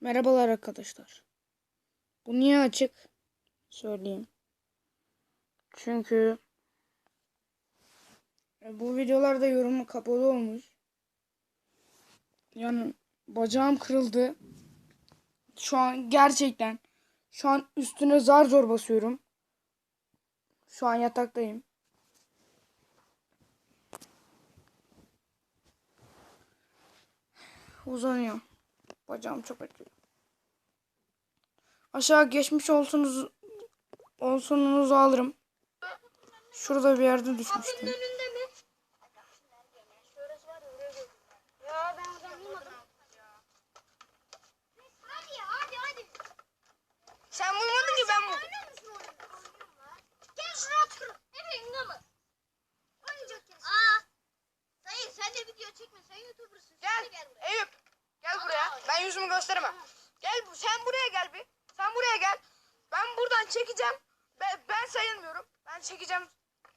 Merhabalar arkadaşlar. Bu niye açık? Söyleyeyim. Çünkü e, bu videolarda yorumu kapalı olmuş. Yani bacağım kırıldı. Şu an gerçekten şu an üstüne zar zor basıyorum. Şu an yataktayım. Uzanıyor. Bacağım çok acıyor. Aşağı geçmiş olsunuz olsununuzu alırım. Şurada bir yerde düşmüştüm. önünde mi? Ya ben oradan bulmadım. Hadi ya hadi hadi. Sen bulmadın ki ben buldum. Oynuyor musun oyunu? Gel şuraya otur. Efe inanamaz. Oynayacak ya. Aa. Sayın sen de video çekme. Sen youtubersın. Sen de Gel gel buraya. Eyüp. Gel buraya. Ben yüzümü gösteremem. Gel sen buraya gel bir. Sen buraya gel. Ben buradan çekeceğim. Ben, ben sayılmıyorum. Ben çekeceğim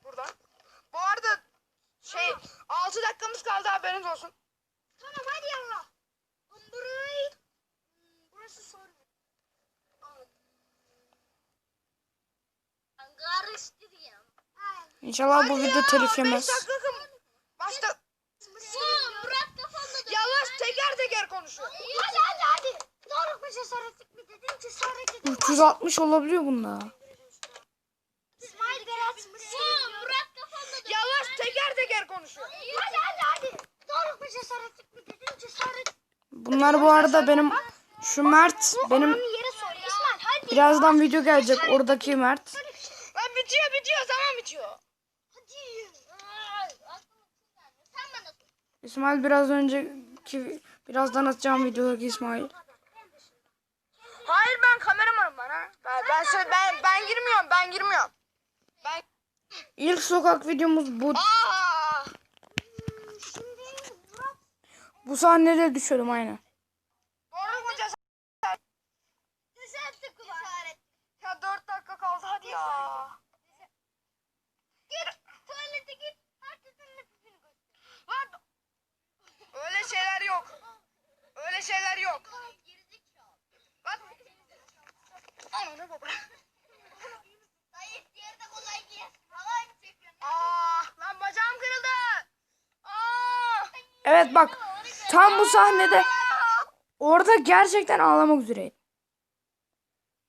buradan. Bu arada şey 6 dakikamız kaldı haberiniz olsun. Tamam hadi yallah. Burayı. Hmm, Burası sorun. İnşallah bu video telif yemez. Başta Murat kafamda da. yavaş teker teker konuşuyor. Hadi hadi hadi. Doğru mu cesaretlik mi dedin cesaret edin. 360 olabiliyor bunda. İsmail Berat mısın? Murat kafamda da. Yavaş teker teker konuşuyor. Hadi hadi hadi. Doğru mu cesaretlik mi dedin cesaret. Bunlar bu arada benim şu Mert benim birazdan video gelecek oradaki Mert. Lan bitiyor bitiyor zaman bitiyor. İsmail biraz önceki birazdan atacağım videodaki İsmail. Hayır ben kameramanım bana. Ben ben sö- ben ben girmiyorum. Ben girmiyorum. Ben İlk sokak videomuz bu. Aa! Bu sahnede düşüyordum aynen. Doğru mu cesaret? Cesaretlik mi var? Ya 4 dakika kaldı hadi ya. Git. Tuvalete git. Herkesin nefesini göster. Lan öyle şeyler yok. Öyle şeyler yok. Lan Ananı baba. Aa, lan bacağım kırıldı. Aa! Evet bak tam bu sahnede orada gerçekten ağlamak üzereydim.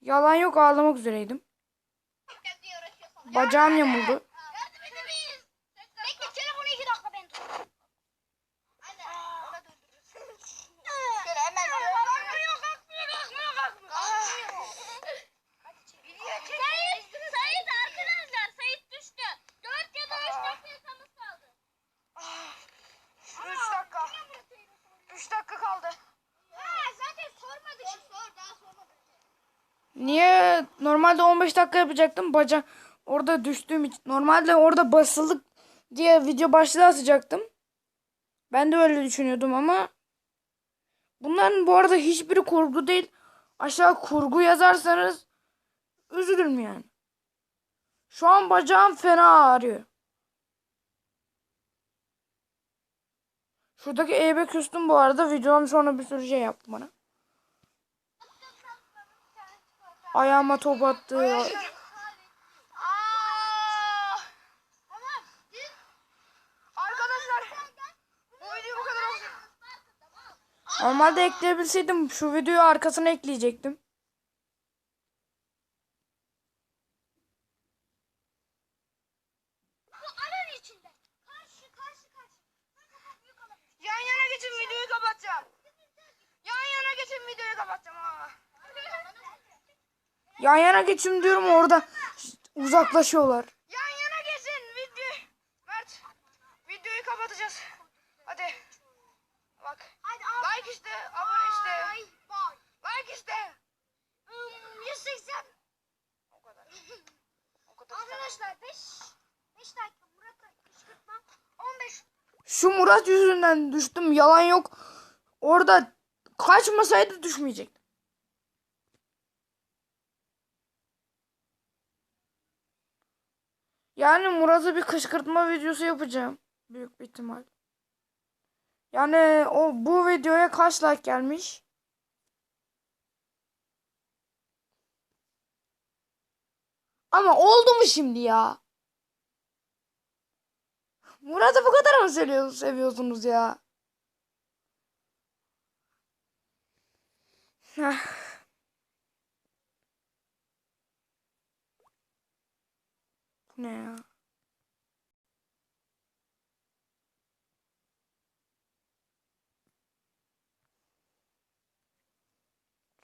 Yalan yok ağlamak üzereydim. Bacağım yamuldu. Niye normalde 15 dakika yapacaktım bacak orada düştüğüm için normalde orada basıldık diye video başlığı atacaktım. Ben de öyle düşünüyordum ama bunların bu arada hiçbiri kurgu değil. Aşağı kurgu yazarsanız üzülürüm yani. Şu an bacağım fena ağrıyor. Şuradaki eğbe küstüm bu arada. Videodan sonra bir sürü şey yaptı bana. Ayağıma top attı. Normalde ekleyebilseydim şu videoyu arkasına ekleyecektim. Yan yana geçin videoyu kapatacağım. Yan yana geçin videoyu kapatacağım ha. Yan yana geçim diyorum orada uzaklaşıyorlar. Yan yana geçin video. Mert videoyu kapatacağız. Hadi. Bak. Hadi. Like işte, abone işte. Ay, bak. Like işte. Hmm, 180. O kadar. O kadar. Arkadaşlar 5 5 dakika Murat'a kışkırtma. 15 Şu Murat yüzünden düştüm yalan yok. Orada kaçmasaydı düşmeyecektim. Yani Muraz'a bir kışkırtma videosu yapacağım. Büyük bir ihtimal. Yani o bu videoya kaç like gelmiş? Ama oldu mu şimdi ya? Murat'ı bu kadar mı seviyorsunuz, seviyorsunuz ya? Heh. Bu ne ya?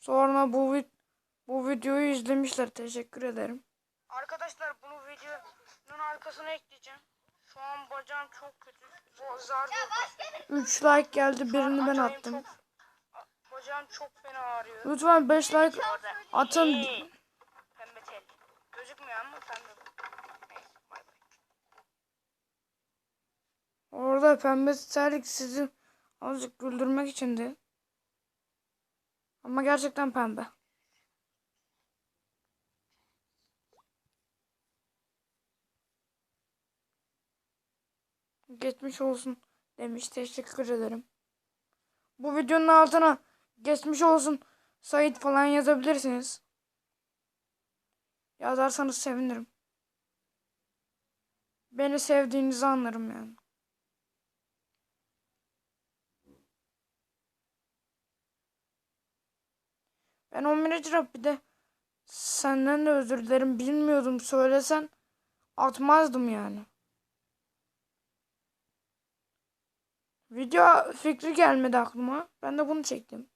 Sonra bu vid bu videoyu izlemişler. Teşekkür ederim. Arkadaşlar bunu videonun arkasına ekleyeceğim. Şu an bacağım çok kötü. Bu zar 3 like geldi. Birini ben attım. bacağım çok fena ağrıyor. Lütfen 5 like atın. Pembe tel. Gözükmüyor ama pembe. Neyse, bay bay. Orada pembe terlik sizi azıcık güldürmek içindi. Ama gerçekten pembe. Geçmiş olsun demiş. Teşekkür ederim. Bu videonun altına geçmiş olsun Sait falan yazabilirsiniz. Yazarsanız sevinirim. Beni sevdiğinizi anlarım yani. Ben 11. Rabbi'de senden de özür dilerim bilmiyordum söylesen atmazdım yani. Video fikri gelmedi aklıma. Ben de bunu çektim.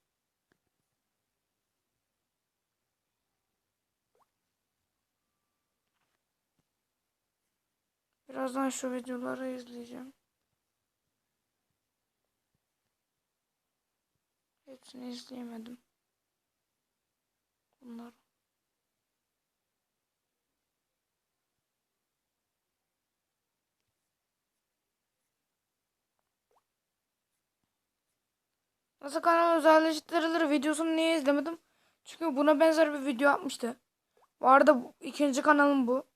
Birazdan şu videoları izleyeceğim. Hepsini izleyemedim. Bunlar. Nasıl kanal özelleştirilir videosunu niye izlemedim? Çünkü buna benzer bir video yapmıştı. Bu arada bu- ikinci kanalım bu.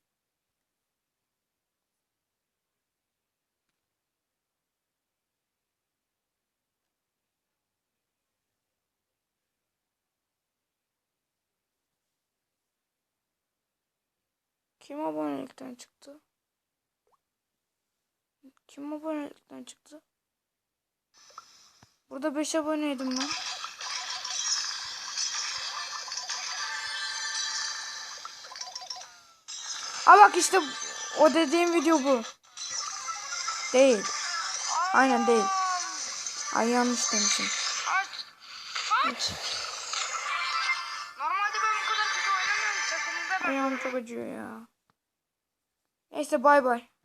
Kim abonelikten çıktı? Kim abonelikten çıktı? Burada 5 aboneydim ben. Aa bak işte o dediğim video bu. Değil. Aynen değil. Ay yanlış demişim. Aç. Normalde ben bu kadar kötü oynamıyorum takımda. Ayağım çok acıyor ya. Neyse bay bay.